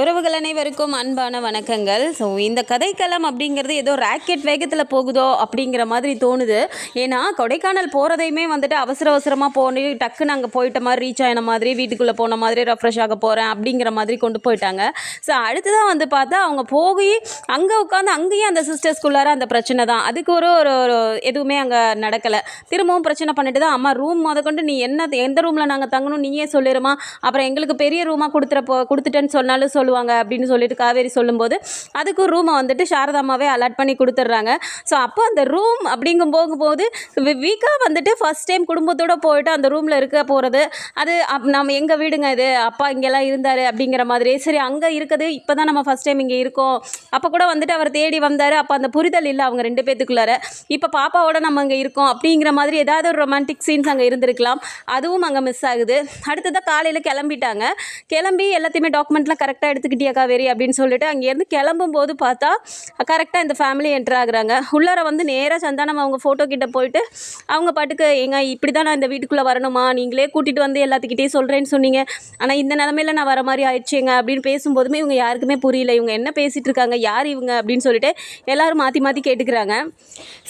உறவுகள் அனைவருக்கும் அன்பான வணக்கங்கள். ஸோ இந்த கதைக்களம் அப்படிங்கிறது ஏதோ ராக்கெட் வேகத்தில் போகுதோ அப்படிங்கிற மாதிரி தோணுது. ஏன்னா கொடைக்கானல் போகிறதையுமே வந்துட்டு அவசர அவசரமாக போனி டக்குன்னு அங்கே போயிட்ட மாதிரி ரீச் ஆன மாதிரி வீட்டுக்குள்ளே போன மாதிரி ரெஃப்ரெஷ் ஆக போகிறேன் அப்படிங்கிற மாதிரி கொண்டு போயிட்டாங்க. ஸோ அடுத்ததான் வந்து பார்த்தா அவங்க போய் அங்கே உட்காந்து அங்கேயும் அந்த சிஸ்டர்ஸ்குள்ளார அந்த பிரச்சனை தான். அதுக்கு ஒரு ஒரு ஒரு எதுவுமே அங்கே நடக்கலை. திரும்பவும் பிரச்சனை பண்ணிட்டு தான் அம்மா ரூம் முதற்கொண்டு நீ என்ன எந்த ரூமில் நாங்கள் தங்கணும் நீயே சொல்லிடுமா அப்புறம் எங்களுக்கு பெரிய ரூமாக கொடுத்துறப்போ கொடுத்துட்டேன்னு சொன்னாலும் சொல்லுவாங்க அப்படின்னு சொல்லிட்டு காவேரி சொல்லும்போது அதுக்கு ரூமை வந்துட்டு சாரதாமாவே அலாட் பண்ணி கொடுத்துட்றாங்க. ஸோ அப்போ அந்த ரூம் அப்படிங்கும் போகும்போது வீக்காக வந்துட்டு ஃபஸ்ட் டைம் குடும்பத்தோடு போயிட்டு அந்த ரூமில் இருக்க போகிறது அது அப் நம்ம எங்கள் வீடுங்க இது? அப்பா இங்கெல்லாம் இருந்தார் அப்படிங்கிற மாதிரி. சரி அங்கே இருக்குது இப்போ தான் நம்ம ஃபஸ்ட் டைம் இங்கே இருக்கோம். அப்போ கூட வந்துட்டு அவர் தேடி வந்தார். அப்போ அந்த புரிதல் இல்லை அவங்க ரெண்டு பேத்துக்குள்ளார. இப்போ பாப்பாவோட நம்ம அங்கே இருக்கோம் அப்படிங்கிற மாதிரி ஏதாவது ஒரு ரொமான்டிக் சீன்ஸ் அங்கே இருந்திருக்கலாம். அதுவும் அங்கே மிஸ் ஆகுது. அடுத்ததாக காலையில் கிளம்பிட்டாங்க. கிளம்பி எல்லாத்தையுமே டாக்குமெண்ட்லாம் கரெக்டாக எடுத்துக்கிட்டியா காவேரி அப்படின்னு சொல்லிட்டு அங்கேருந்து கிளம்பும் போது பார்த்தா கரெக்டாக இந்த ஃபேமிலி என்ட்ரு ஆகுறாங்க. உள்ளார வந்து நேராக சந்தானம் அவங்க ஃபோட்டோ கிட்ட போயிட்டு அவங்க பாட்டுக்கு ஏங்க இப்படி தான் நான் இந்த வீட்டுக்குள்ளே வரணுமா? நீங்களே கூட்டிகிட்டு வந்து எல்லாத்துக்கிட்டே சொல்கிறேன்னு சொன்னீங்க. ஆனால் இந்த நிலமையில நான் வர மாதிரி ஆயிடுச்சுங்க அப்படின்னு பேசும்போதுமே இவங்க யாருக்குமே புரியல. இவங்க என்ன பேசிகிட்டு இருக்காங்க யார் இவங்க அப்படின்னு சொல்லிட்டு எல்லாரும் மாற்றி மாற்றி கேட்டுக்கிறாங்க.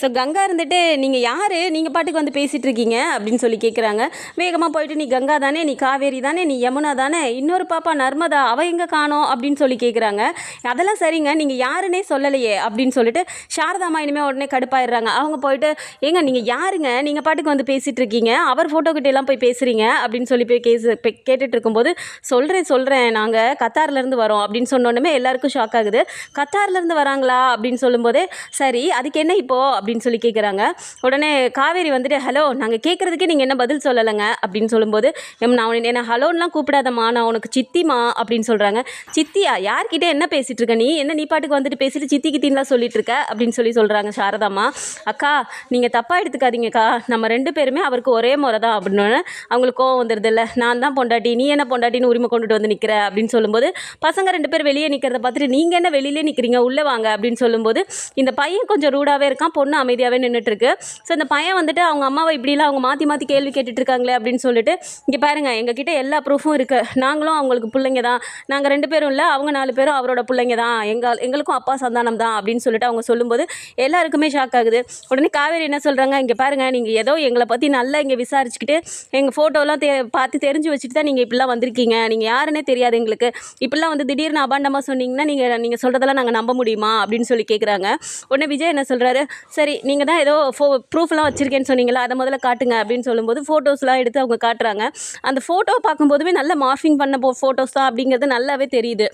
ஸோ கங்கா இருந்துட்டு நீங்கள் யார்? நீங்கள் பாட்டுக்கு வந்து பேசிகிட்டு இருக்கீங்க அப்படின்னு சொல்லி கேட்குறாங்க வேகமாக போயிட்டு நீ கங்கா தானே நீ காவேரி தானே நீ யமுனா தானே இன்னொரு பாப்பா நர்மதா அவ எங்கே காணும்? அப்படின்னு சொல்லி கேட்குறாங்க அதெல்லாம் சரிங்க நீங்கள் யாருன்னே சொல்லலையே அப்படின்னு சொல்லிட்டு சாரதாமா இனிமேல் உடனே கடுப்பாயிடுறாங்க. அவங்க போயிட்டு ஏங்க நீங்கள் யாருங்க? நீங்கள் பாட்டுக்கு வந்து பேசிகிட்டு இருக்கீங்க. அவர் ஃபோட்டோ எல்லாம் போய் பேசுகிறீங்க அப்படின்னு சொல்லி போய் கேஸ் கேட்டுட்டு இருக்கும்போது சொல்கிறேன் சொல்கிறேன் நாங்கள் கத்தார்லேருந்து வரோம். அப்படின்னு சொன்னோன்னே எல்லாருக்கும் ஷாக் ஆகுது. கத்தார்லேருந்து வராங்களா? அப்படின்னு சொல்லும்போதே சரி அதுக்கு என்ன இப்போது அப்படின்னு சொல்லி கேட்குறாங்க உடனே காவேரி வந்துட்டு ஹலோ நாங்கள் கேட்குறதுக்கே நீங்கள் என்ன பதில் சொல்லலைங்க? அப்படின்னு சொல்லும்போது எம் நான் என்ன ஹலோன்லாம் கூப்பிடாதம்மா. நான் உனக்கு சித்திமா அப்படின்னு சொல்கிறாங்க சித்தியா யார்கிட்ட என்ன பேசிகிட்டு இருக்க நீ? என்ன நீ பாட்டுக்கு வந்துட்டு பேசிட்டு சித்தி கித்தின்லாம் சொல்லிட்டு இருக்க? அப்படின்னு சொல்லி சொல்கிறாங்க சாரதாம்மா. அக்கா நீங்கள் தப்பாக எடுத்துக்காதீங்கக்கா. நம்ம ரெண்டு பேருமே அவருக்கு ஒரே முறை தான் அப்படின்னு அவங்களுக்கு கோவம் வந்துடுது இல்லை நான் தான் பொண்டாட்டி நீ என்ன பொண்டாட்டின்னு உரிமை கொண்டுட்டு வந்து நிற்கிற அப்படின்னு சொல்லும்போது பசங்க ரெண்டு பேர் வெளியே நிற்கிறத பார்த்துட்டு நீங்கள் என்ன வெளியிலே நிற்கிறீங்க உள்ளே வாங்க அப்படின்னு சொல்லும்போது இந்த பையன் கொஞ்சம் ரூடாகவே இருக்கான் பொண்ணு அமைதியாகவே நின்றுட்டு இருக்கு ஸோ இந்த பையன் வந்துட்டு அவங்க அம்மாவை இப்படிலாம் அவங்க மாற்றி மாற்றி கேள்வி கேட்டுட்டு இருக்காங்களே அப்படின்னு சொல்லிட்டு இங்கே பாருங்க எங்ககிட்ட எல்லா ப்ரூஃபும் இருக்குது நாங்களும் அவங்களுக்கு பிள்ளைங்க தான். நாங்கள் ரெண்டு பேரும் இல்லை அவங்க நாலு பேரும் அவரோட பிள்ளைங்க தான். எங்கள் எங்களுக்கும் அப்பா சந்தானம் தான் அப்படின்னு சொல்லிட்டு அவங்க சொல்லும்போது எல்லாருக்குமே ஷாக் ஆகுது. உடனே காவேரி என்ன சொல்கிறாங்க இங்கே பாருங்கள் நீங்கள் ஏதோ எங்களை பற்றி நல்லா இங்கே விசாரிச்சுக்கிட்டு எங்கள் ஃபோட்டோலாம் தே பார்த்து தெரிஞ்சு வச்சுட்டு தான் நீங்கள் இப்படிலாம் வந்திருக்கீங்க. நீங்கள் யாருன்னே தெரியாது எங்களுக்கு. இப்படிலாம் வந்து திடீர்னு அபாண்டமாக சொன்னீங்கன்னா நீங்கள் நீங்கள் சொல்கிறதெல்லாம் நாங்கள் நம்ப முடியுமா? அப்படின்னு சொல்லி கேட்குறாங்க உடனே விஜய் என்ன சொல்கிறாரு சரி நீங்கள் தான் ஏதோ ஃபோ ப்ரூஃப்லாம் வச்சுருக்கேன்னு சொன்னீங்களா? அதை முதல்ல காட்டுங்க. அப்படின்னு சொல்லும்போது ஃபோட்டோஸ்லாம் எடுத்து அவங்க காட்டுறாங்க. அந்த ஃபோட்டோ பார்க்கும்போதுமே நல்ல மார்ஃபிங் பண்ண போ ஃபோட்டோஸ் தான் அப்படிங்கிறது நல்லாவே தெரியுது.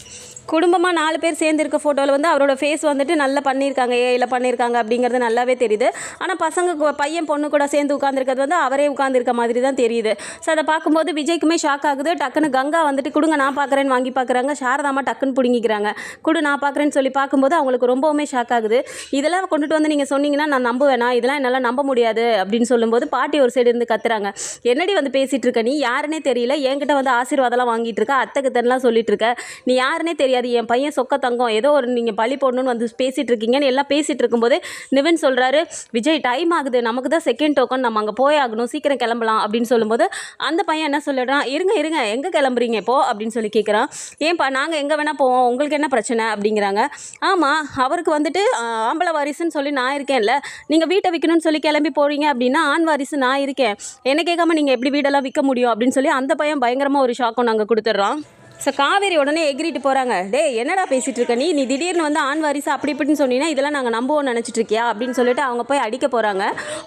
குடும்பமாக நாலு பேர் சேர்ந்துருக்க ஃபோட்டோவில் வந்து அவரோட ஃபேஸ் வந்துட்டு நல்லா பண்ணியிருக்காங்க ஏஐயில் பண்ணியிருக்காங்க அப்படிங்கிறது நல்லாவே தெரியுது. ஆனால் பசங்க பையன் பொண்ணு கூட சேர்ந்து உட்காந்துருக்கிறது வந்து அவரே உட்காந்துருக்க மாதிரி தான் தெரியுது. ஸோ அதை பார்க்கும்போது விஜய்க்குமே ஷாக் ஆகுது. டக்குன்னு கங்கா வந்துட்டு கொடுங்க நான் பார்க்குறேன்னு வாங்கி பார்க்குறாங்க. சாரதாமா டக்குன்னு பிடுங்கிக்கிறாங்க. கொடு நான் பார்க்குறேன்னு சொல்லி பார்க்கும்போது அவங்களுக்கு ரொம்பவுமே ஷாக் ஆகுது. இதெல்லாம் கொண்டுட்டு வந்து நீங்கள் சொன்னீங்கன்னா நான் நம்புவேனா? இதெல்லாம் என்னால் நம்ப முடியாது அப்படின்னு சொல்லும்போது பாட்டி ஒரு சைடு இருந்து கத்துறாங்க. என்னடி வந்து பேசிகிட்டு இருக்க? நீ யாருன்னே தெரியல. என்கிட்ட வந்து ஆசீர்வாதம்லாம் வாங்கிட்டு இருக்க. அத்தை தரலாம் சொல்லிட்டு இருக்க. நீ யாருன்னே தெரியாது என் பையன் சொக்க தங்கம் ஏதோ ஒரு நீங்கள் பழி போடணும்னு வந்து பேசிகிட்டு இருக்கீங்கன்னு எல்லாம் பேசிகிட்டு இருக்கும்போது நிவின் சொல்கிறாரு விஜய் டைம் ஆகுது நமக்கு தான் செகண்ட் டோக்கன் நம்ம அங்கே போய் ஆகணும் சீக்கிரம் கிளம்பலாம் அப்படின்னு சொல்லும்போது அந்த பையன் என்ன சொல்லிடுறான் இருங்க இருங்க எங்கே கிளம்புறீங்க இப்போ? அப்படின்னு சொல்லி கேட்குறான் ஏன்பா நாங்கள் எங்கே வேணால் போவோம் உங்களுக்கு என்ன பிரச்சனை? அப்படிங்கிறாங்க. ஆமாம் அவருக்கு வந்துட்டு ஆம்பளை வாரிசுன்னு சொல்லி நான் இருக்கேன்ல நீங்கள் வீட்டை விற்கணும்னு சொல்லி கிளம்பி போகிறீங்க அப்படின்னா ஆண் வாரிசு நான் இருக்கேன். என்ன கேட்காம நீங்கள் எப்படி வீடெல்லாம் விற்க முடியும்? அப்படின்னு சொல்லி அந்த பையன் பயங்கரமாக ஒரு ஷாக்கம் நாங்கள் கொடுத்துட்றோம் ஸோ காவேரி உடனே எகிரிட்டு போகிறாங்க டே என்னடா பேசிகிட்டு இருக்க? நீ நீ திடீர்னு வந்து ஆண் வாரிசு அப்படி இப்படின்னு சொன்னீங்கன்னா இதெல்லாம் நாங்கள் நம்புவோம் நினச்சிட்ருக்கியா அப்படின்னு சொல்லிட்டு அவங்க போய் அடிக்க போகிறாங்க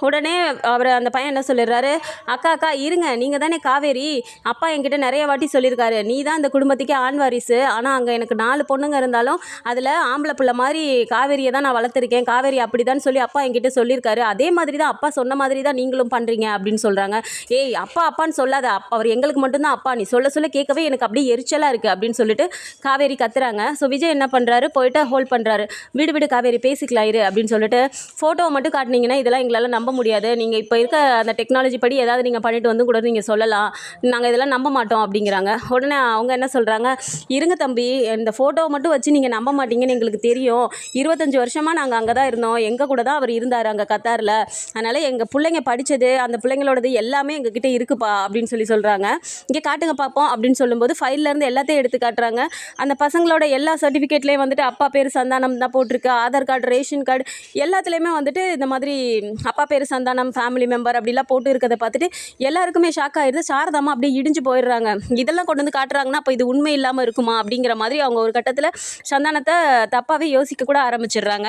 உடனே அவர் அந்த பையன் என்ன சொல்லிடுறாரு? அக்கா அக்கா இருங்க. நீங்கள் தானே காவேரி. அப்பா என்கிட்ட நிறைய வாட்டி சொல்லியிருக்காரு. நீ தான் இந்த குடும்பத்துக்கே ஆண் வாரிசு. ஆனால் அங்கே எனக்கு நாலு பொண்ணுங்க இருந்தாலும் அதில் ஆம்பளை பிள்ளை மாதிரி காவேரியை தான் நான் வளர்த்துருக்கேன். காவேரி அப்படி தான் சொல்லி அப்பா என்கிட்ட சொல்லியிருக்காரு. அதே மாதிரி தான் அப்பா சொன்ன மாதிரி தான் நீங்களும் பண்ணுறீங்க அப்படின்னு சொல்கிறாங்க ஏய் அப்பா அப்பான்னு சொல்லாத. அப்பா அவர் எங்களுக்கு மட்டும்தான் அப்பா. நீ சொல்ல சொல்ல கேட்கவே எனக்கு அப்படியே எரிச்சலாக இருக்குது அப்படின்னு சொல்லிட்டு காவேரி கத்துறாங்க. ஸோ விஜய் என்ன பண்ணுறாரு போயிட்டு ஹோல்ட் பண்ணுறாரு வீடு வீடு காவேரி பேசிக்கலாம் இரு அப்படின்னு சொல்லிட்டு ஃபோட்டோவை மட்டும் காட்டினீங்கன்னா இதெல்லாம் எங்களால் நம்ப முடியாது. நீங்கள் இப்போ இருக்க அந்த டெக்னாலஜி படி ஏதாவது நீங்கள் பண்ணிட்டு வந்து கூட நீங்கள் சொல்லலாம். நாங்கள் இதெல்லாம் நம்ப மாட்டோம் அப்படிங்கிறாங்க. உடனே அவங்க என்ன சொல்கிறாங்க இருங்க தம்பி இந்த ஃபோட்டோவை மட்டும் வச்சு நீங்கள் நம்ப மாட்டீங்கன்னு எங்களுக்கு தெரியும். இருபத்தஞ்சி வருஷமாக நாங்கள் அங்கே தான் இருந்தோம். எங்கள் கூட தான் அவர் இருந்தார் அங்கே கத்தாரில். அதனால் எங்கள் பிள்ளைங்க படித்தது அந்த பிள்ளைங்களோடது எல்லாமே எங்ககிட்ட இருக்குப்பா அப்படின்னு சொல்லி சொல்கிறாங்க இங்கே காட்டுங்க பார்ப்போம் அப்படின்னு சொல்லும்போது ஃபைல்லேருந்து எல்லாத்தையும் எடுத்து காட்டுறாங்க. அந்த பசங்களோட எல்லா சர்டிஃபிகேட்லேயும் வந்துட்டு அப்பா பேர் சந்தானம் தான் போட்டிருக்கு. ஆதார் கார்டு ரேஷன் கார்டு எல்லாத்துலேயுமே வந்துட்டு இந்த மாதிரி அப்பா பேர் சந்தானம் ஃபேமிலி மெம்பர் அப்படிலாம் போட்டு இருக்கிறத பார்த்துட்டு எல்லாருக்குமே ஷாக் ஆயிடுது சாரதாமா அப்படியே இடிஞ்சு போயிடுறாங்க. இதெல்லாம் கொண்டு வந்து காட்டுறாங்கன்னா அப்போ இது உண்மை இல்லாமல் இருக்குமா அப்படிங்கிற மாதிரி அவங்க ஒரு கட்டத்தில் சந்தானத்தை தப்பாகவே யோசிக்க கூட ஆரம்பிச்சிடுறாங்க.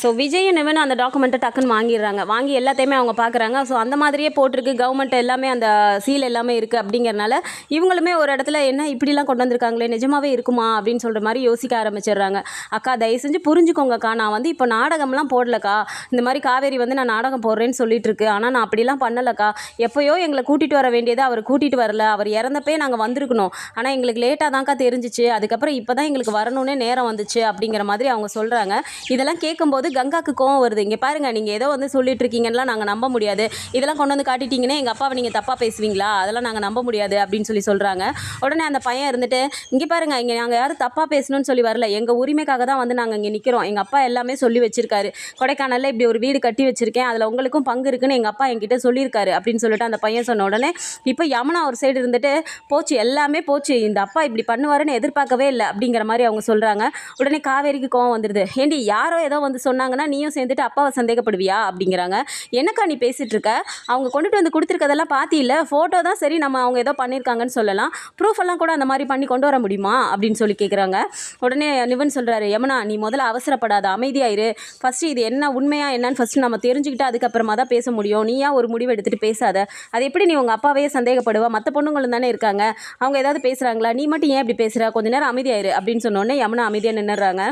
ஸோ விஜய் நிவன் அந்த டாக்குமெண்ட்டை டக்குன்னு வாங்கிடுறாங்க. வாங்கி எல்லாத்தையுமே அவங்க பார்க்குறாங்க ஸோ அந்த மாதிரியே போட்டிருக்கு. கவர்மெண்ட் எல்லாமே அந்த சீல் எல்லாமே இருக்குது அப்படிங்கிறனால இவங்களுமே ஒரு இடத்துல என்ன இப்படிலாம் கொண்டு வந்திருக்காங்களே நிஜமாவே இருக்குமா அப்படின்னு சொல்கிற மாதிரி யோசிக்க ஆரம்பிச்சிடுறாங்க. அக்கா தயவு செஞ்சு புரிஞ்சுக்கோங்கக்கா. நான் வந்து இப்போ நாடகம்லாம் போடலக்கா. இந்த மாதிரி காவேரி வந்து நான் நாடகம் போடுறேன்னு சொல்லிட்டு இருக்கு ஆனால் நான் அப்படிலாம் பண்ணலக்கா. எப்போயோ எங்களை கூட்டிகிட்டு வர வேண்டியது அவர் கூட்டிகிட்டு வரல. அவர் இறந்தப்பே நாங்கள் வந்திருக்கணும். ஆனால் எங்களுக்கு லேட்டாக தான்க்கா தெரிஞ்சிச்சு. அதுக்கப்புறம் இப்போ தான் எங்களுக்கு வரணும்னே நேரம் வந்துச்சு அப்படிங்கிற மாதிரி அவங்க சொல்கிறாங்க இதெல்லாம் கேட்கும்போது கங்காக்கு கோவம் வருது. இங்கே பாருங்கள் நீங்கள் ஏதோ வந்து சொல்லிட்டு இருக்கீங்கன்னா நாங்கள் நம்ப முடியாது. இதெல்லாம் கொண்டு வந்து காட்டிட்டீங்கன்னா எங்கள் அப்பாவை நீங்கள் தப்பாக பேசுவீங்களா? அதெல்லாம் நாங்கள் நம்ப முடியாது அப்படின்னு சொல்லி சொல்கிறாங்க உடனே அந்த பையன் இருந்து வந்துட்டு இங்கே பாருங்க இங்கே நாங்கள் யாரும் தப்பாக பேசணும்னு சொல்லி வரல. எங்கள் உரிமைக்காக தான் வந்து நாங்கள் இங்கே நிற்கிறோம் எங்கள் அப்பா எல்லாமே சொல்லி வச்சிருக்காரு. கொடைக்கானலில் இப்படி ஒரு வீடு கட்டி வச்சிருக்கேன். அதில் உங்களுக்கும் பங்கு இருக்குன்னு எங்கள் அப்பா என்கிட்ட சொல்லியிருக்காரு அப்படின்னு சொல்லிட்டு அந்த பையன் சொன்ன உடனே இப்போ யமுனா ஒரு சைடு இருந்துட்டு போச்சு எல்லாமே போச்சு. இந்த அப்பா இப்படி பண்ணுவாருன்னு எதிர்பார்க்கவே இல்லை. அப்படிங்கிற மாதிரி அவங்க சொல்கிறாங்க உடனே காவேரிக்கு கோவம் வந்துடுது ஏண்டி யாரோ ஏதோ வந்து சொன்னாங்கன்னா நீயும் சேர்ந்துட்டு அப்பாவை சந்தேகப்படுவியா? அப்படிங்கிறாங்க. என்னக்கா நீ பேசிகிட்டு இருக்க அவங்க கொண்டுட்டு வந்து கொடுத்துருக்கதெல்லாம் பார்த்தியில்ல ஃபோட்டோ தான் சரி. நம்ம அவங்க ஏதோ பண்ணியிருக்காங்கன்னு சொல்லலாம். ப்ரூஃப் எல்லாம் கூட அந்த மாதிரி பண்ணி கொண்டு வர முடியுமா அப்படின்னு சொல்லி கேட்குறாங்க உடனே நிவன் சொல்கிறாரு யமுனா நீ முதல்ல அவசரப்படாத அமைதியாயிரு ஃபஸ்ட்டு இது என்ன உண்மையாக என்னன்னு ஃபஸ்ட்டு நம்ம தெரிஞ்சுக்கிட்டு அதுக்கப்புறமா தான் பேச முடியும். நீயா ஒரு முடிவு எடுத்துகிட்டு பேசாத. அது எப்படி நீ உங்கள் அப்பாவையே சந்தேகப்படுவா? மற்ற பொண்ணுங்களும் தானே இருக்காங்க. அவங்க ஏதாவது பேசுகிறாங்களா நீ மட்டும் ஏன் இப்படி பேசுகிற கொஞ்ச நேரம் அமைதியாயிரு அப்படின்னு சொன்னோடனே யமுனா அமைதியாக நின்னுடுறாங்க.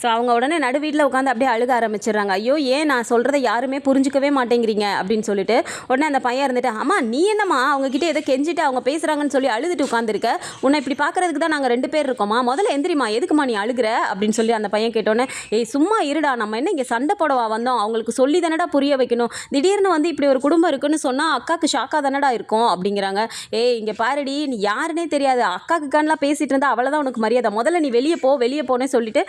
ஸோ அவங்க உடனே நடு வீட்டில் உட்காந்து அப்படியே அழுக ஆரம்பிச்சிடுறாங்க. ஐயோ ஏன் நான் சொல்கிறத யாருமே புரிஞ்சுக்கவே மாட்டேங்கிறீங்க? அப்படின்னு சொல்லிட்டு உடனே அந்த பையன் இருந்துட்டு அம்மா நீ என்னம்மா? அவங்க கிட்ட ஏதோ கெஞ்சிட்டு அவங்க பேசுகிறாங்கன்னு சொல்லி அழுதுட்டு உட்காந்துருக்க உன்னை இப்படி பார்க்கறதுக்கு தான் நாங்கள் ரெண்டு பேர் இருக்கோமா முதல்ல எந்திரிமா எதுக்குமா நீ அழுகுற? அப்படின்னு சொல்லி அந்த பையன் கேட்டோன்னே ஏய் சும்மா இருடா. நம்ம என்ன இங்கே சண்டை போடவா வந்தோம்? அவங்களுக்கு சொல்லி தானடா புரிய வைக்கணும். திடீர்னு வந்து இப்படி ஒரு குடும்பம் இருக்குன்னு சொன்னால் அக்காவுக்கு ஷாக்காக தானடா இருக்கும்? அப்படிங்கிறாங்க. ஏய் இங்கே பாருடி. நீ யாருன்னே தெரியாது. அக்காக்கு கண்ணெலாம் பேசிகிட்டு இருந்தா அவ்வளோதான் உனக்கு மரியாதை. முதல்ல நீ வெளியே போ. வெளியே போனே சொல்லிட்டு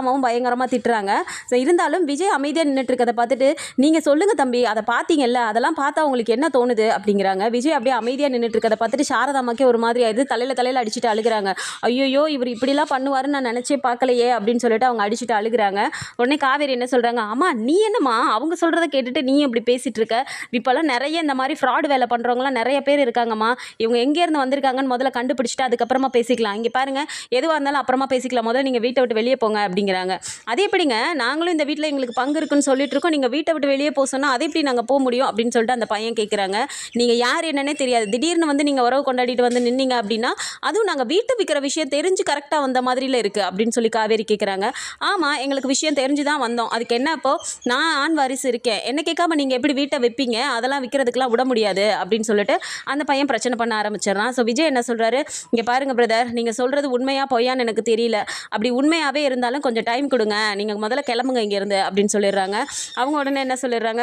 அம்மாவும் பயங்கரமாக திட்டுறாங்க. ஸோ இருந்தாலும் விஜய் அமைதியாக நின்றுட்டு இருக்கதை பார்த்துட்டு நீங்கள் சொல்லுங்கள் தம்பி அதை பார்த்தீங்கல்ல அதெல்லாம் பார்த்தா உங்களுக்கு என்ன தோணுது? அப்படிங்கிறாங்க. விஜய் அப்படியே அமைதியாக நின்றுட்டு இருக்கதை பார்த்துட்டு சாரதாமாக்கே ஒரு மாதிரி ஆயிடுது. தலையில் தலையில் அடிச்சுட்டு அழுகுறாங்க. ஐயோ இவர் இப்படிலாம் பண்ணுவாருன்னு நான் நினச்சே பார்க்கலையே அப்படின்னு சொல்லிட்டு அவங்க அடிச்சுட்டு அழுகுறாங்க. உடனே காவேரி என்ன சொல்கிறாங்க ஆமாம் நீ என்னம்மா? அவங்க சொல்கிறத கேட்டுட்டு நீ இப்படி பேசிகிட்டு இருக்க இப்போல்லாம் நிறைய இந்த மாதிரி ஃப்ராட் வேலை பண்ணுறவங்களாம் நிறைய பேர் இருக்காங்கம்மா. இவங்க எங்கேருந்து வந்திருக்காங்கன்னு முதல்ல கண்டுபிடிச்சிட்டு அதுக்கப்புறமா பேசிக்கலாம். இங்கே பாருங்கள் எதுவாக இருந்தாலும் அப்புறமா பேசிக்கலாம். முதல்ல நீங்கள் வீட்டை விட்டு வெளியே போங்க அப்படிங்கிறாங்க. அது எப்படிங்க? நாங்களும் இந்த வீட்டில் எங்களுக்கு பங்கு இருக்குன்னு சொல்லிட்டு இருக்கோம் நீங்கள் வீட்டை விட்டு வெளியே போக சொன்னால் அதை எப்படி நாங்கள் போக முடியும் அப்படின்னு சொல்லிட்டு அந்த பையன் கேட்குறாங்க நீங்கள் யார் என்னன்னே தெரியாது. திடீர்னு வந்து நீங்கள் உறவு கொண்டாடிட்டு வந்து நின்னீங்க அப்படின்னா அதுவும் நாங்கள் வீட்டை விற்கிற விஷயம் தெரிஞ்சு கரெக்டாக வந்த மாதிரியில் இருக்குது அப்படின்னு சொல்லி காவேரி கேட்குறாங்க ஆமாம் எங்களுக்கு விஷயம் தெரிஞ்சு தான் வந்தோம். அதுக்கு என்ன இப்போ நான் ஆண் வாரிசு இருக்கேன். என்ன கேட்காம நீங்கள் எப்படி வீட்டை வைப்பீங்க? அதெல்லாம் விற்கிறதுக்கெலாம் விட முடியாது அப்படின்னு சொல்லிட்டு அந்த பையன் பிரச்சனை பண்ண ஆரம்பிச்சிடறான். ஸோ விஜய் என்ன சொல்கிறாரு இங்கே பாருங்கள் பிரதர் நீங்கள் சொல்கிறது உண்மையாக பொய்யான்னு எனக்கு தெரியல. அப்படி உண்மையாகவே இருந்தாலும் கொஞ்சம் கொஞ்சம் டைம் கொடுங்க. நீங்கள் முதல்ல கிளம்புங்க இங்கேருந்து அப்படின்னு சொல்லிடுறாங்க. அவங்க உடனே என்ன சொல்லிடுறாங்க?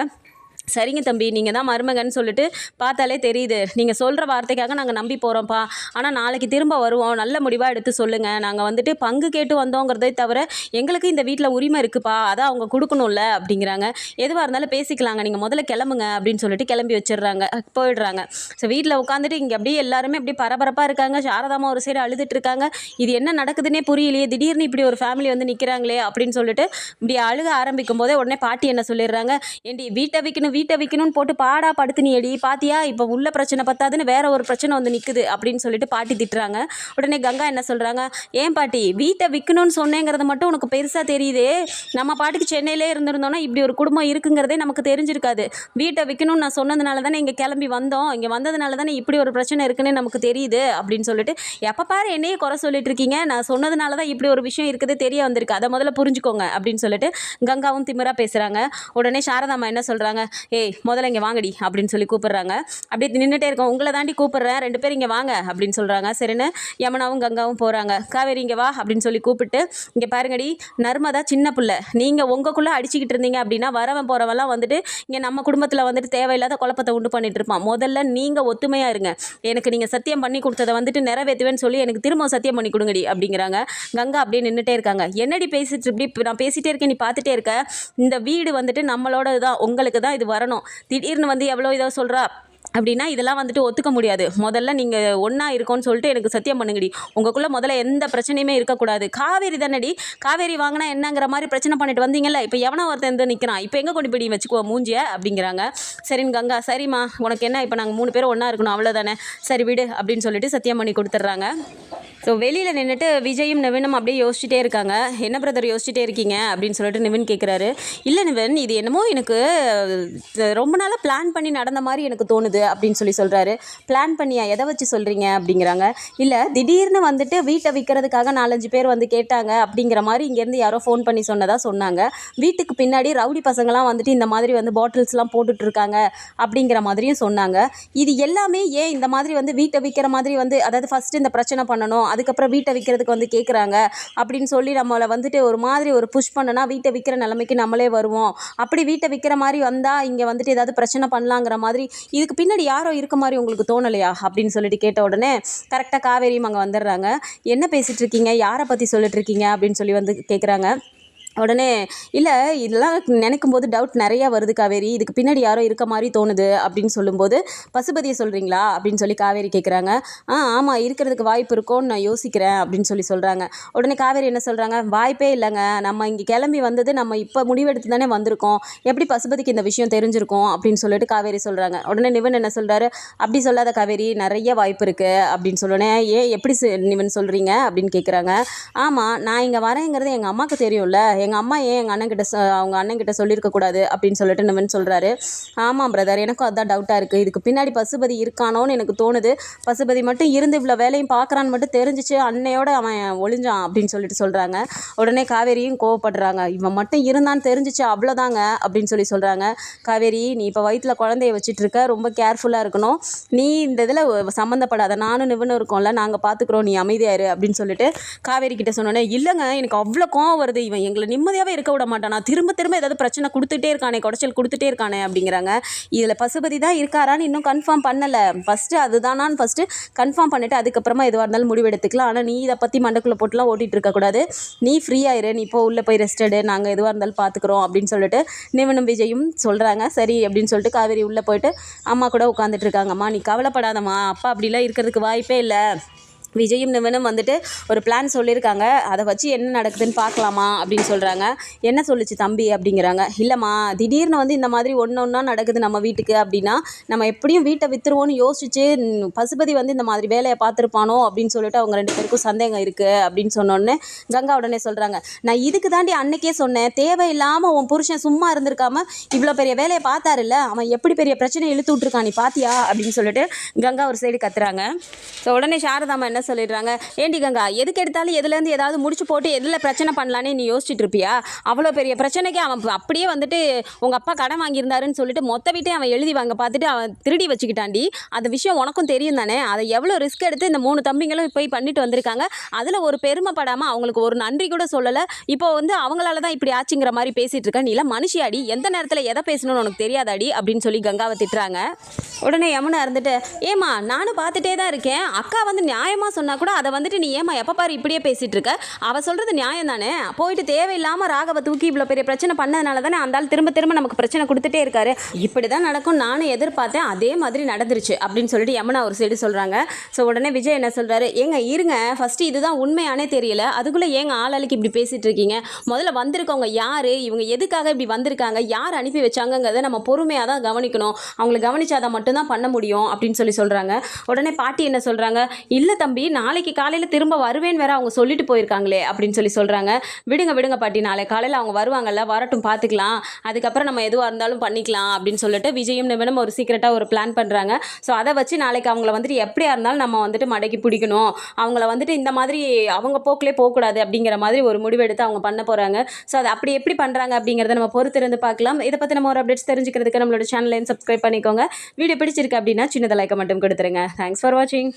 சரிங்க தம்பி நீங்கள் தான் மருமகன்னு சொல்லிட்டு பார்த்தாலே தெரியுது. நீங்கள் சொல்கிற வார்த்தைக்காக நாங்கள் நம்பி போகிறோம்ப்பா ஆனால் நாளைக்கு திரும்ப வருவோம். நல்ல முடிவாக எடுத்து சொல்லுங்கள் நாங்கள் வந்துட்டு பங்கு கேட்டு வந்தோங்கிறதே தவிர எங்களுக்கு இந்த வீட்டில் உரிமை இருக்குப்பா. அதான் அவங்க கொடுக்கணும்ல அப்படிங்கிறாங்க. எதுவாக இருந்தாலும் பேசிக்கலாங்க. நீங்கள் முதல்ல கிளம்புங்க அப்படின்னு சொல்லிட்டு கிளம்பி வச்சிடுறாங்க. போயிடுறாங்க. ஸோ வீட்டில் உட்காந்துட்டு இங்கே அப்படியே எல்லாருமே அப்படியே பரபரப்பாக இருக்காங்க. சாரதாமா ஒரு சைடு அழுதுட்டு இருக்காங்க. இது என்ன நடக்குதுன்னே புரியலையே. திடீர்னு இப்படி ஒரு ஃபேமிலி வந்து நிற்கிறாங்களே அப்படின்னு சொல்லிட்டு இப்படி அழுக ஆரம்பிக்கும் போதே உடனே பாட்டி என்ன சொல்லிடுறாங்க? ஏண்டி வீட்டை விற்கணும் வீட்டை விற்கணும்னு போட்டு பாடா படுத்துனியடி. பாத்தியா இப்போ உள்ள பிரச்சனை பத்தாதுன்னு வேற ஒரு பிரச்சனை வந்து நிற்குது அப்படின்னு சொல்லிட்டு பாட்டி திட்டுறாங்க. உடனே கங்கா என்ன சொல்கிறாங்க ஏன் பாட்டி வீட்டை விற்கணும்னு சொன்னேங்கிறது மட்டும் உனக்கு பெருசாக தெரியுதே. நம்ம பாட்டுக்கு சென்னையிலே இருந்திருந்தோம்னா இப்படி ஒரு குடும்பம் இருக்குங்கிறதே நமக்கு தெரிஞ்சிருக்காது. வீட்டை விற்கணும்னு நான் சொன்னதுனால தானே இங்கே கிளம்பி வந்தோம். இங்கே வந்ததுனால தானே இப்படி ஒரு பிரச்சனை இருக்குன்னு நமக்கு தெரியுது அப்படின்னு சொல்லிட்டு எப்போ பாரு என்னையே குறை சொல்லிட்டு இருக்கீங்க. நான் சொன்னதுனால தான் இப்படி ஒரு விஷயம் இருக்குது தெரிய வந்திருக்கு. அதை முதல்ல புரிஞ்சுக்கோங்க அப்படின்னு சொல்லிட்டு கங்காவும் திமிராக பேசுகிறாங்க உடனே சாரதாம்மா என்ன சொல்கிறாங்க ஏய் முதல்ல இங்கே வாங்கடி அப்படின்னு சொல்லி கூப்பிட்றாங்க. அப்படியே நின்றுட்டே இருக்கோம். உங்களை தாண்டி கூப்பிட்றேன். ரெண்டு பேரும் இங்கே வாங்க அப்படின்னு சொல்கிறாங்க சரின்னு யமுனாவும் கங்காவும் போகிறாங்க காவேரி இங்கே வா அப்படின்னு சொல்லி கூப்பிட்டு இங்கே பாருங்கடி நர்மதா சின்ன பிள்ளை. நீங்கள் உங்களுக்குள்ளே அடிச்சுக்கிட்டு இருந்தீங்க அப்படின்னா வரவன் போகிறவெல்லாம் வந்துட்டு இங்கே நம்ம குடும்பத்தில் வந்துட்டு தேவையில்லாத குழப்பத்தை உண்டு பண்ணிட்டு இருப்பான். முதல்ல நீங்கள் ஒத்துமையாக இருங்க. எனக்கு நீங்கள் சத்தியம் பண்ணி கொடுத்ததை வந்துட்டு நிறைவேற்றுவேன்னு சொல்லி எனக்கு திரும்ப சத்தியம் பண்ணி கொடுங்கடி அப்படிங்கிறாங்க. கங்கா அப்படியே நின்றுட்டே இருக்காங்க. என்னடி பேசிட்டு இப்படி நான் பேசிகிட்டே இருக்கேன் நீ பார்த்துட்டே இருக்க. இந்த வீடு வந்துட்டு நம்மளோட தான் உங்களுக்கு தான் இது வரணும். திடீர்னு வந்து எவ்வளோ இதோ சொல்கிறா அப்படின்னா இதெல்லாம் வந்துட்டு ஒத்துக்க முடியாது. முதல்ல நீங்கள் ஒன்றா இருக்கோன்னு சொல்லிட்டு எனக்கு சத்தியம் பண்ணுங்கடி. உங்களுக்குள்ளே முதல்ல எந்த பிரச்சனையுமே இருக்கக்கூடாது. காவேரி தானடி? காவேரி வாங்கினா என்னங்கிற மாதிரி பிரச்சனை பண்ணிட்டு வந்தீங்கல்ல? இப்போ எவனோ ஒருத்தன் வந்து நிற்கிறான் இப்போ எங்கே கொண்டு போய் வச்சுக்குவோம் மூஞ்சிய? அப்படிங்கிறாங்க. சரின்னு கங்கா சரிம்மா. உனக்கு என்ன? இப்போ நாங்கள் மூணு பேரும் ஒன்றா இருக்கணும். அவ்வளோதானே சரி விடு அப்படின்னு சொல்லிட்டு சத்தியம் பண்ணி கொடுத்துட்றாங்க. ஸோ வெளியில் நின்றுட்டு விஜயும் நிவினும் அப்படியே யோசிச்சுட்டே இருக்காங்க. என்ன பிரதர் யோசிச்சுட்டே இருக்கீங்க? அப்படின்னு சொல்லிட்டு நிவின் கேட்குறாரு இல்லை நிவின் இது என்னமோ எனக்கு ரொம்ப நாளாக பிளான் பண்ணி நடந்த மாதிரி எனக்கு தோணுது அப்படின்னு சொல்லி சொல்கிறாரு பிளான் பண்ணியா? எதை வச்சு சொல்கிறீங்க அப்படிங்கிறாங்க. இல்லை திடீர்னு வந்துட்டு வீட்டை விற்கிறதுக்காக நாலஞ்சு பேர் வந்து கேட்டாங்க அப்படிங்கிற மாதிரி இங்கேருந்து யாரோ ஃபோன் பண்ணி சொன்னதாக சொன்னாங்க. வீட்டுக்கு பின்னாடி ரவுடி பசங்களாம் வந்துட்டு இந்த மாதிரி வந்து பாட்டில்ஸ்லாம் போட்டுட்ருக்காங்க அப்படிங்கிற மாதிரியும் சொன்னாங்க. இது எல்லாமே ஏன் இந்த மாதிரி வந்து வீட்டை விற்கிற மாதிரி வந்து அதாவது ஃபஸ்ட்டு இந்த பிரச்சனை பண்ணணும் அதுக்கப்புறம் வீட்டை விற்கிறதுக்கு வந்து கேட்குறாங்க அப்படின்னு சொல்லி நம்மளை வந்துட்டு ஒரு மாதிரி ஒரு புஷ் பண்ணனா வீட்டை விற்கிற நிலைமைக்கு நம்மளே வருவோம். அப்படி வீட்டை விற்கிற மாதிரி வந்தால் இங்கே வந்துட்டு ஏதாவது பிரச்சனை பண்ணலாங்கிற மாதிரி இதுக்கு பின்னாடி யாரோ இருக்க மாதிரி உங்களுக்கு தோணலையா? அப்படின்னு சொல்லிட்டு கேட்ட உடனே கரெக்டாக காவேரியும் அங்கே வந்துடுறாங்க. என்ன பேசிகிட்டு இருக்கீங்க? யாரை பற்றி சொல்லிட்டு இருக்கீங்க? அப்படின்னு சொல்லி வந்து கேட்குறாங்க உடனே இல்லை இதெல்லாம் நினைக்கும் போது டவுட் நிறையா வருது காவேரி. இதுக்கு பின்னாடி யாரோ இருக்க மாதிரி தோணுது அப்படின்னு சொல்லும்போது பசுபதியை சொல்கிறீங்களா அப்படின்னு சொல்லி காவேரி கேட்குறாங்க ஆ ஆமாம் இருக்கிறதுக்கு வாய்ப்பு இருக்கும்னு நான் யோசிக்கிறேன் அப்படின்னு சொல்லி சொல்கிறாங்க உடனே காவேரி என்ன சொல்கிறாங்க வாய்ப்பே இல்லைங்க. நம்ம இங்கே கிளம்பி வந்தது நம்ம இப்போ முடிவெடுத்து தானே வந்திருக்கோம். எப்படி பசுபதிக்கு இந்த விஷயம் தெரிஞ்சிருக்கும்? அப்படின்னு சொல்லிட்டு காவேரி சொல்கிறாங்க உடனே நிவன் என்ன சொல்கிறாரு அப்படி சொல்லாத காவேரி நிறைய வாய்ப்பு இருக்குது அப்படின்னு சொல்லணும் ஏன் எப்படி நிவன் சொல்கிறீங்க அப்படின்னு கேட்குறாங்க ஆமாம் நான் இங்கே வரேங்கிறது எங்கள் அம்மாவுக்கு தெரியும்ல. எங்கள் அம்மா ஏன் எங்கள் அண்ணன் கிட்ட அவங்க அண்ணன் கிட்ட சொல்லியிருக்கக்கூடாது அப்படின்னு சொல்லிட்டு நிவன் சொல்கிறாரு ஆமாம் பிரதர் எனக்கும் அதுதான் டவுட்டாக இருக்குது இதுக்கு பின்னாடி பசுபதி இருக்கானோன்னு எனக்கு தோணுது. பசுபதி மட்டும் இருந்து இவ்வளோ வேலையும் பார்க்குறான்னு மட்டும் தெரிஞ்சிச்சு. அன்னையோட அவன் ஒளிஞ்சான் அப்படின்னு சொல்லிட்டு சொல்கிறாங்க உடனே காவேரியும் கோவப்படுறாங்க. இவன் மட்டும் இருந்தான்னு தெரிஞ்சிச்சு அவ்வளோதாங்க அப்படின்னு சொல்லி சொல்கிறாங்க காவேரி நீ இப்போ வயிற்றில் குழந்தைய வச்சிட்டு இருக்க ரொம்ப கேர்ஃபுல்லாக இருக்கணும். நீ இந்த இதில் சம்மந்தப்படாத நானும் நிவனும் இருக்கோம்ல நாங்கள் பார்த்துக்குறோம் நீ அமைதியாரு அப்படின்னு சொல்லிட்டு காவேரி கிட்ட சொன்னோன்னே இல்லைங்க எனக்கு அவ்வளோ கோவம் வருது. இவன் எங்களை நிம்மதியாகவே இருக்க விட மாட்டானா? திரும்ப திரும்ப ஏதாவது பிரச்சனை கொடுத்துட்டே இருக்கானே குடைச்சல் கொடுத்துட்டே இருக்கானே அப்படிங்கிறாங்க. இதில் பசுபதி தான் இருக்காரான்னு இன்னும் கன்ஃபார்ம் பண்ணலை. ஃபஸ்ட்டு அதுதானான்னு ஃபஸ்ட்டு கன்ஃபார்ம் பண்ணிவிட்டு அதுக்கப்புறமா எதுவாக இருந்தாலும் முடிவெடுத்துக்கலாம் ஆனால் நீ இதை பற்றி மண்டக்குள்ளே போட்டுலாம் ஓட்டிகிட்டு இருக்கக்கூடாது நீ ஃப்ரீ ஆயிரு. நீ இப்போ உள்ளே போய் ரெஸ்டடு நாங்கள் எதுவாக இருந்தாலும் பார்த்துக்குறோம் அப்படின்னு சொல்லிட்டு நிவனும் விஜயும் சொல்கிறாங்க சரி அப்படின்னு சொல்லிட்டு காவேரி உள்ளே போயிட்டு அம்மா கூட உட்காந்துட்டு இருக்காங்கம்மா. நீ கவலைப்படாதம்மா. அப்பா அப்படிலாம் இருக்கிறதுக்கு வாய்ப்பே இல்லை. விஜயும் நிவனும் வந்துட்டு ஒரு பிளான் சொல்லியிருக்காங்க. அதை வச்சு என்ன நடக்குதுன்னு பார்க்கலாமா அப்படின்னு சொல்கிறாங்க என்ன சொல்லுச்சு தம்பி அப்படிங்கிறாங்க. இல்லைம்மா திடீர்னு வந்து இந்த மாதிரி ஒன்று ஒன்றா நடக்குது நம்ம வீட்டுக்கு அப்படின்னா நம்ம எப்படியும் வீட்டை விற்றுருவோன்னு யோசிச்சு பசுபதி வந்து இந்த மாதிரி வேலையை பார்த்துருப்பானோ அப்படின்னு சொல்லிட்டு அவங்க ரெண்டு பேருக்கும் சந்தேகம் இருக்குது அப்படின்னு சொன்னோடனே கங்கா உடனே சொல்கிறாங்க நான் இதுக்கு தாண்டி அன்னைக்கே சொன்னேன் தேவையில்லாமல் உன் புருஷன் சும்மா இருந்திருக்காம இவ்வளோ பெரிய வேலையை பார்த்தாருல்ல அவன் எப்படி பெரிய பிரச்சனை இழுத்து விட்ருக்கான் நீ பாத்தியா அப்படின்னு சொல்லிட்டு கங்கா ஒரு சைடு கத்துறாங்க. ஸோ உடனே சாரதாமா என்ன சொல்லிடுறாங்க. ஏண்டி கங்கா எதுக்கு எடுத்தாலும் எதுலேருந்து ஏதாவது முடிச்சு போட்டு எதில் பிரச்சனை பண்ணலான்னு நீ யோசிச்சுட்டு இருப்பியா? அவ்வளோ பெரிய பிரச்சனைக்கு அவன் அப்படியே வந்துட்டு உங்கள் அப்பா கடன் வாங்கியிருந்தாருன்னு சொல்லிட்டு மொத்த வீட்டையும் அவன் எழுதி வாங்க பார்த்துட்டு அவன் திருடி வச்சுக்கிட்டாண்டி அந்த விஷயம் உனக்கும் தெரியும் தானே? அதை எவ்வளோ ரிஸ்க் எடுத்து இந்த மூணு தம்பிங்களும் போய் பண்ணிட்டு வந்திருக்காங்க. அதில் ஒரு பெருமைப்படாமல் அவங்களுக்கு ஒரு நன்றி கூட சொல்லலை. இப்போ வந்து அவங்களால தான் இப்படி ஆச்சுங்கிற மாதிரி பேசிட்டு இருக்கேன் நீ மனுஷியாடி எந்த நேரத்தில் எதை பேசணும்னு உனக்கு தெரியாதாடி? அப்படின்னு சொல்லி கங்காவை திட்டுறாங்க. உடனே யமுனா இருந்துட்டு ஏமா நானும் பார்த்துட்டே தான் இருக்கேன். அக்கா வந்து நியாயமாக சொன்னால் கூட அதை வந்துட்டு நீ ஏமா எப்போ பாரு இப்படியே பேசிகிட்டு இருக்க அவள் சொல்கிறது நியாயம் தானே போயிட்டு தேவையில்லாமல் ராகவை தூக்கி இவ்வளோ பெரிய பிரச்சனை பண்ணதுனால தானே அந்த ஆள் திரும்ப திரும்ப நமக்கு பிரச்சனை கொடுத்துட்டே இருக்காரு. இப்படி தான் நடக்கும். நானும் எதிர்பார்த்தேன் அதே மாதிரி நடந்துருச்சு அப்படின்னு சொல்லிட்டு யமுனா ஒரு சைடு சொல்கிறாங்க ஸோ உடனே விஜய் என்ன சொல்கிறாரு ஏங்க இருங்க. ஃபஸ்ட்டு இதுதான் உண்மையானே தெரியல. அதுக்குள்ளே ஏங்க ஆளாளுக்கு இப்படி பேசிகிட்டு இருக்கீங்க? முதல்ல வந்திருக்கவங்க யார்? இவங்க எதுக்காக இப்படி வந்திருக்காங்க? யார் அனுப்பி வச்சாங்கங்கிறத நம்ம பொறுமையாக தான் கவனிக்கணும். அவங்கள கவனிச்சாதான் மட்டும்தான் பண்ண முடியும் அப்படின்னு சொல்லி சொல்கிறாங்க உடனே பாட்டி என்ன சொல்கிறாங்க இல்லை தம்பி நாளைக்கு காலையில் திரும்ப வருவேன்னு வேற அவங்க சொல்லிட்டு போயிருக்காங்களே அப்படின்னு சொல்லி சொல்கிறாங்க விடுங்க விடுங்க பாட்டி நாளை காலையில் அவங்க வருவாங்கல்ல வரட்டும் பார்த்துக்கலாம் அதுக்கப்புறம் நம்ம எதுவாக இருந்தாலும் பண்ணிக்கலாம் அப்படின்னு சொல்லிட்டு விஜயும் நிமிடம் ஒரு சீக்கிரட்டாக ஒரு பிளான் பண்ணுறாங்க ஸோ அதை வச்சு நாளைக்கு அவங்கள வந்துட்டு எப்படியா இருந்தாலும் நம்ம வந்துட்டு மடக்கி பிடிக்கணும். அவங்கள வந்துட்டு இந்த மாதிரி அவங்க போக்கிலே போகக்கூடாது அப்படிங்கிற மாதிரி ஒரு முடிவெடுத்து அவங்க பண்ண போகிறாங்க ஸோ அது அப்படி எப்படி பண்ணுறாங்க அப்படிங்கிறத நம்ம பொறுத்திருந்து பார்க்கலாம். இதை பற்றி நம்ம ஒரு அப்டேட்ஸ் தெரிஞ்சுக்கிறதுக்கு நம்மளோட சேனலையும் சப்ஸ்கிரைப் பண்ணிக்கோங்க. வீடியோ பிடிச்சிருக்கு அப்படின்னா சின்னதாக லைக்கை மட்டும் கொடுத்துருங்க. தேங்க்ஸ் ஃபார் வாட்சிங்